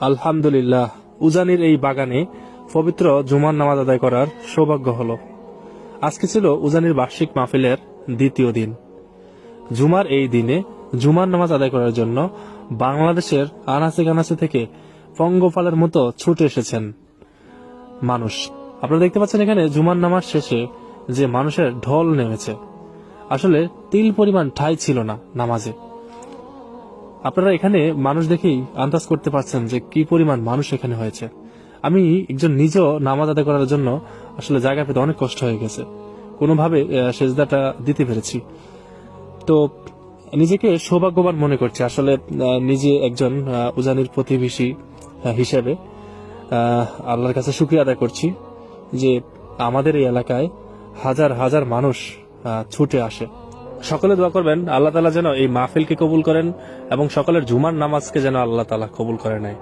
আলহামদুলিল্লাহ, উজানির এই বাগানে পবিত্র জুমার নামাজ আদায় করার সৌভাগ্য হল। আজকে ছিল উজানির বার্ষিক মাহফিলের দ্বিতীয় দিন। জুমার এই দিনে জুমার নামাজ আদায় করার জন্য বাংলাদেশের আনাচে কানাচে থেকে পঙ্গপালের মতো ছুটে এসেছেন মানুষ। আপনারা দেখতে পাচ্ছেন এখানে জুমার নামাজ শেষে যে মানুষের ঢল নেমেছে। আসলে তিল পরিমাণ ঠাই ছিল না নামাজে। আপনারা এখানে মানুষ দেখেই আন্দাজ করতে পারছেন যে কি পরিমাণ মানুষ এখানে হয়েছে। আমি একজন নিজেও নামাজ আদায় করার জন্য আসলে জায়গা পেতে অনেক কষ্ট হয়ে গেছে। কোনোভাবে সেজদাটা দিতে পেরেছি। তো নিজেকে সৌভাগ্যবান মনে করছি। আসলে নিজে একজন উজানির প্রতিবেশী হিসেবে আল্লাহর কাছে শুক্রিয়া আদায় করছি যে আমাদের এই এলাকায় হাজার হাজার মানুষ ছুটে আসে। সকলে দোয়া করবেন, আল্লাহ তালা যেন এই মাহফিলকে কবুল করেন এবং সকলের জুমার নামাজকে যেন আল্লাহ তালা কবুল করে নেয়।